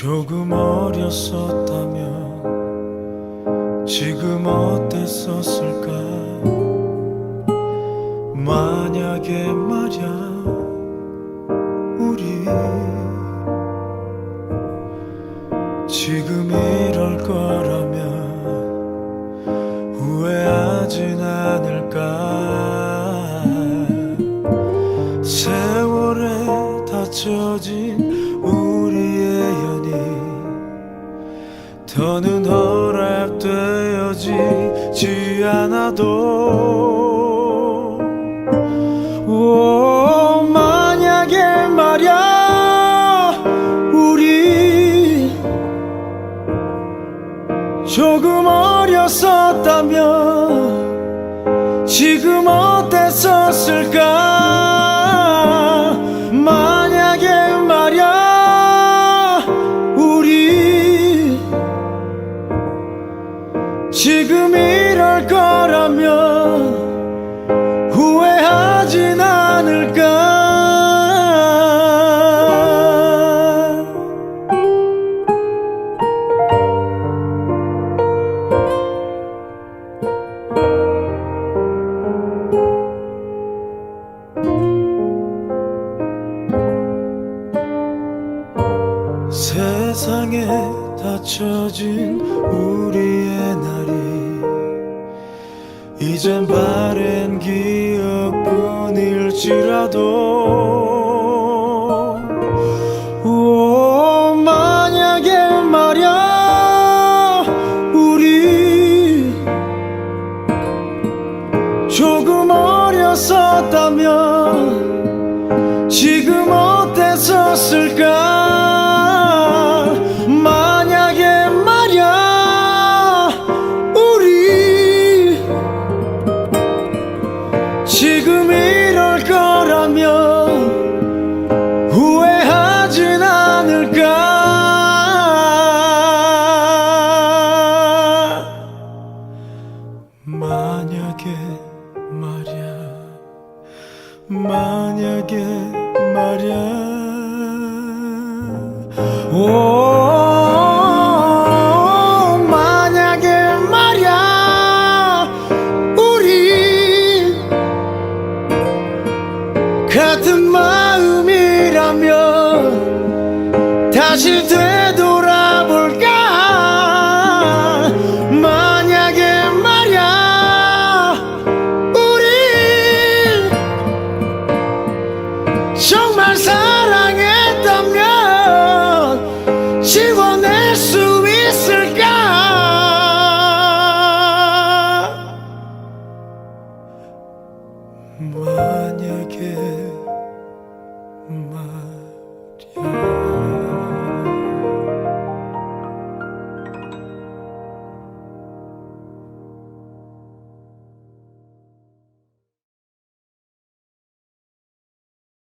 조금 어렸었다면 지금 어땠었을까? 만약에 말야 우리 지금 이럴 거라면 후회하진 않을까? 세월에 다쳐진 더는 허락되어지지 않아도 오, 만약에 말야 우리 조금 어렸었다면 지금 어땠었을까 지금 이 세상에 닫혀진 우리의 날이 이젠 바랜 기억뿐일지라도 오 만약에 말야 우리 조금 어렸었다면 지금 어땠었을까 만약에 말야. 만약에 말야. 오 만약에 말야. 우리 같은 마음이라면 다시 들